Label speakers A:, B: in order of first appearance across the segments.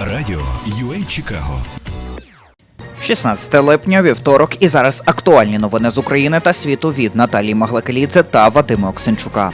A: Радіо UA Чикаго
B: 16 липня, вівторок, і зараз актуальні новини з України та світу від Наталії Маглакеліце та Вадима Оксенчука.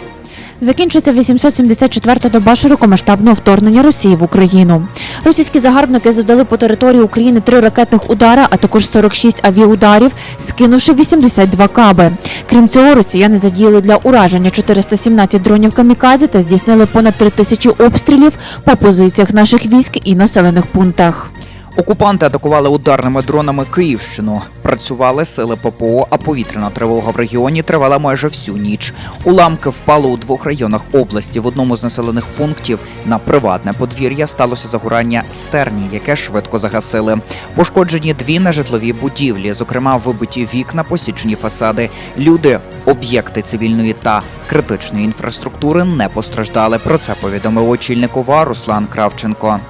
C: Закінчується 874-та доба широкомасштабного вторгнення Росії в Україну. Російські загарбники завдали по території України три ракетних удари, а також 46 авіаударів, скинувши 82 каби. Крім цього, росіяни задіяли для ураження 417 дронів камікадзе та здійснили понад 3 тисячі обстрілів по позиціях наших військ і населених пунктах.
B: Окупанти атакували ударними дронами Київщину. Працювали сили ППО, а повітряна тривога в регіоні тривала майже всю ніч. Уламки впали у двох районах області. В одному з населених пунктів на приватне подвір'я сталося загорання стерні, яке швидко загасили. Пошкоджені дві нежитлові будівлі, зокрема вибиті вікна, посічені фасади. Люди, об'єкти цивільної та критичної інфраструктури не постраждали. Про це повідомив очільник ОВА Руслан Кравченко.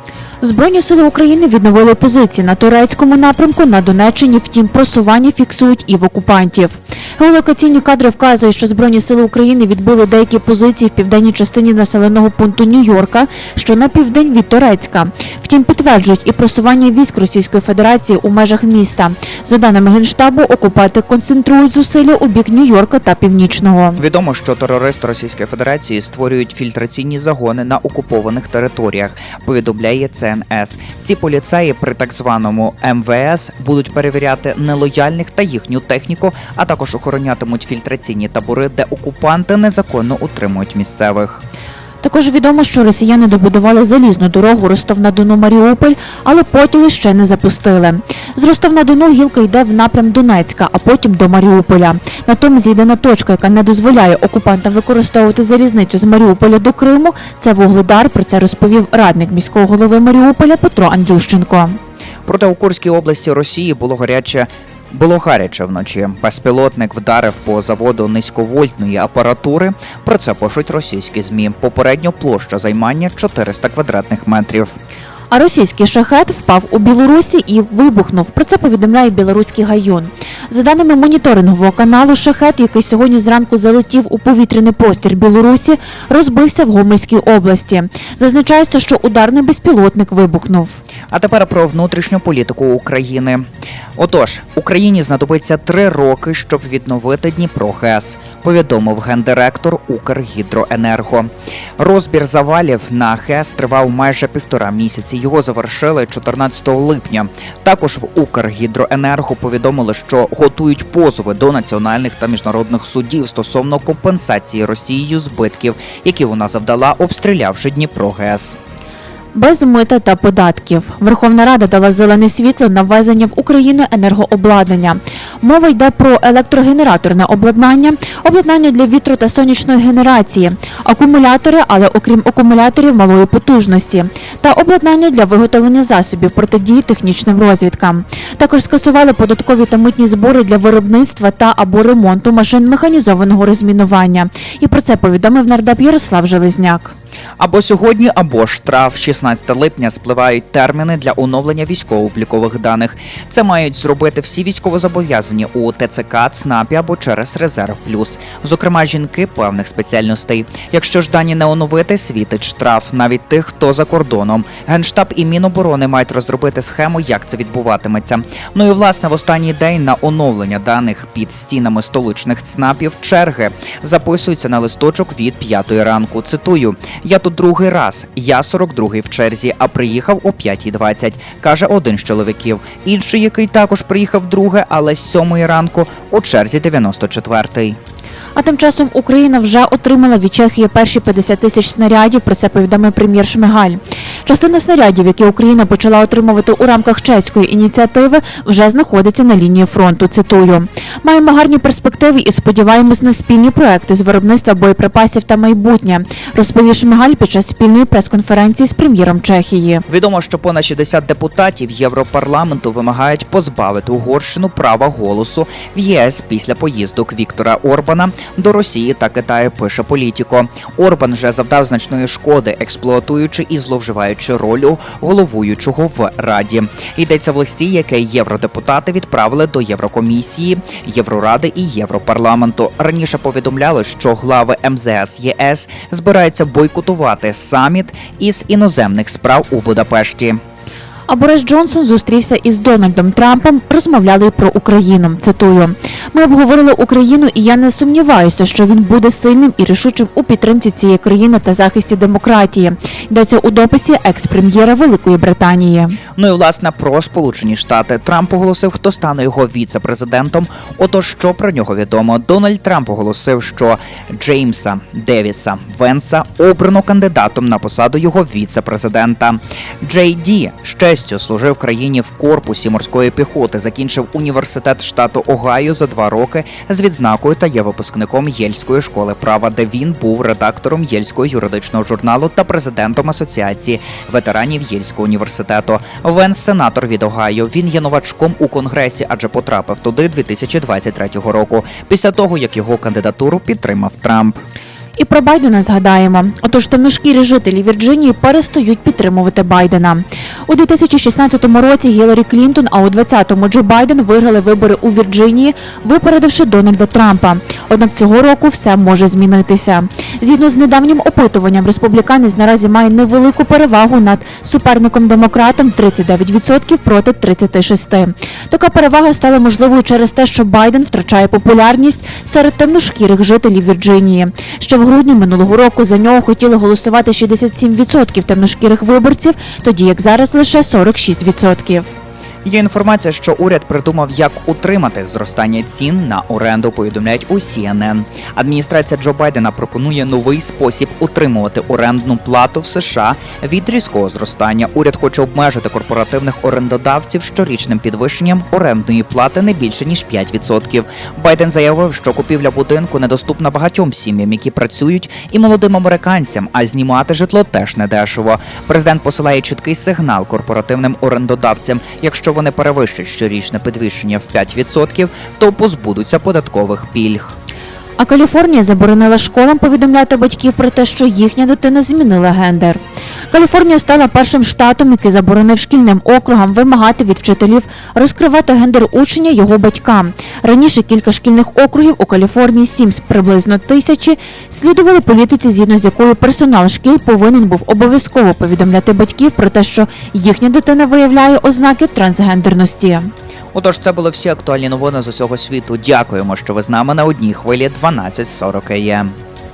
C: Збройні сили України відновили позиції на турецькому напрямку на Донеччині. Втім, просування фіксують і в окупантів. Геолокаційні кадри вказують, що збройні сили України відбили деякі позиції в південній частині населеного пункту Нью-Йорка, що на південь від Турецька. Втім, підтверджують і просування військ Російської Федерації у межах міста. За даними генштабу, окупанти концентрують зусилля у бік Нью-Йорка та північного.
B: Відомо, що терористи Російської Федерації створюють фільтраційні загони на окупованих територіях. Повідомляє ЦНС. Ці поліцеї при так званому МВС будуть перевіряти нелояльних та їхню техніку, а також охоронятимуть фільтраційні табори, де окупанти незаконно утримують місцевих.
C: Також відомо, що росіяни добудували залізну дорогу Ростов-на-Дону Маріуполь, але потяги ще не запустили. З Ростов-на-Дону гілка йде в напрям Донецька, а потім до Маріуполя. Натомість єдина точка, яка не дозволяє окупантам використовувати залізницю з Маріуполя до Криму, це Вугледар. Про це розповів радник міського голови Маріуполя Петро Андрющенко.
B: Проте у Курській області Росії було гаряче. Було гаряче вночі. Безпілотник вдарив по заводу низьковольтної апаратури. Про це пишуть російські змі. Попередньо площа займання 400 квадратних метрів.
C: А російський шахет впав у Білорусі і вибухнув. Про це повідомляє білоруський гайон. За даними моніторингового каналу, шахет, який сьогодні зранку залетів у повітряний простір Білорусі, розбився в Гомельській області. Зазначається, що ударний безпілотник вибухнув.
B: А тепер про внутрішню політику України. Отож, Україні знадобиться три роки, щоб відновити Дніпро ГЕС, повідомив гендиректор Укргідроенерго. Розбір завалів на ГЕС тривав майже півтора місяці. Його завершили 14 липня. Також в Укргідроенерго повідомили, що готують позови до національних та міжнародних судів стосовно компенсації Росією збитків, які вона завдала, обстрілявши Дніпро ГЕС.
C: Без мита та податків Верховна Рада дала зелене світло на ввезення в Україну енергообладнання. Мова йде про електрогенераторне обладнання, обладнання для вітру та сонячної генерації, акумулятори, але окрім акумуляторів малої потужності, та обладнання для виготовлення засобів протидії технічним розвідкам. Також скасували податкові та митні збори для виробництва та або ремонту машин механізованого розмінування. І про це повідомив нардеп Ярослав Железняк.
B: Або сьогодні, або штраф 16 липня спливають терміни для оновлення військово-облікових даних. Це мають зробити всі військовозобов'язані у ТЦК, ЦНАПі або через резерв плюс, зокрема жінки певних спеціальностей. Якщо ж дані не оновити, світить штраф навіть тих, хто за кордоном. Генштаб і Міноборони мають розробити схему, як це відбуватиметься. Ну і власне в останній день на оновлення даних під стінами столичних ЦНАПів черги записуються на листочок від п'ятої ранку. Цитую. Я тут другий раз. Я 42-й в черзі, а приїхав о 5.20, каже один з чоловіків. Інший, який також приїхав друге, але з 7 ранку у черзі 94-й.
C: А тим часом Україна вже отримала від Чехії перші 50 тисяч снарядів. Про це повідомив прем'єр Шмигаль. Частина снарядів, які Україна почала отримувати у рамках чеської ініціативи, вже знаходиться на лінії фронту. Цитую: маємо гарні перспективи і сподіваємось на спільні проекти з виробництва боєприпасів та майбутнє. Розповів Шмигаль під час спільної прес-конференції з прем'єром Чехії.
B: Відомо, що понад 60 депутатів Європарламенту вимагають позбавити Угорщину права голосу в ЄС після поїздок Віктора Орбана до Росії та Китаю. Пише політіко. Орбан вже завдав значної шкоди, експлуатуючи і зловживаючи роль головуючого в Раді. Йдеться в листі, яке євродепутати відправили до Єврокомісії, Євроради і Європарламенту. Раніше повідомляли, що глави МЗС ЄС збираються бойкотувати саміт із іноземних справ у Будапешті.
C: А Борис Джонсон зустрівся із Дональдом Трампом, розмовляли про Україну. Цитую: ми обговорили Україну, і я не сумніваюся, що він буде сильним і рішучим у підтримці цієї країни та захисті демократії. Йдеться у дописі екс-прем'єра Великої Британії.
B: Ну і власне про Сполучені Штати Трамп оголосив, хто стане його віце-президентом. Отож, що про нього відомо? Дональд Трамп оголосив, що Джеймса Девіса Венса обрано кандидатом на посаду його віце-президента. Джей Ді з честю служив країні в корпусі морської піхоти, закінчив університет штату Огайо за два роки з відзнакою та є випускником Єльської школи права, де він був редактором Єльського юридичного журналу та президентом асоціації ветеранів Єльського університету. Венс сенатор від Огайо. Він є новачком у конгресі, адже потрапив туди 2023 року, після того як його кандидатуру підтримав Трамп.
C: І про Байдена згадаємо. Отож, темношкірі жителі Вірджинії перестають підтримувати Байдена. У 2016 році Гіларі Клінтон, а у 2020 Джо Байден виграли вибори у Вірджинії, випередивши Дональда Трампа. Однак цього року все може змінитися. Згідно з недавнім опитуванням, республіканець наразі має невелику перевагу над суперником демократом 39% проти 36%. Така перевага стала можливою через те, що Байден втрачає популярність серед темношкірих жителів Вірджинії. Ще в грудні минулого року за нього хотіли голосувати 67% темношкірих виборців, тоді як зараз лише 46%.
B: Є інформація, що уряд придумав, як утримати зростання цін на оренду. Повідомляють у CNN. Адміністрація Джо Байдена пропонує новий спосіб утримувати орендну плату в США від різкого зростання. Уряд хоче обмежити корпоративних орендодавців щорічним підвищенням орендної плати не більше ніж 5%. Байден заявив, що купівля будинку недоступна багатьом сім'ям, які працюють, і молодим американцям, а знімати житло теж не дешево. Президент посилає чіткий сигнал корпоративним орендодавцям. Якщо вони перевищать щорічне підвищення в 5%, то позбудуться податкових пільг.
C: А Каліфорнія заборонила школам повідомляти батьків про те, що їхня дитина змінила гендер. Каліфорнія стала першим штатом, який заборонив шкільним округам вимагати від вчителів розкривати гендер учня його батькам. Раніше кілька шкільних округів у Каліфорнії, сім з приблизно тисячі, слідували політиці, згідно з якою персонал шкіл повинен був обов'язково повідомляти батьків про те, що їхня дитина виявляє ознаки трансгендерності.
B: Отож, це були всі актуальні новини з усього світу. Дякуємо, що ви з нами на одній хвилі 12.40 АМ.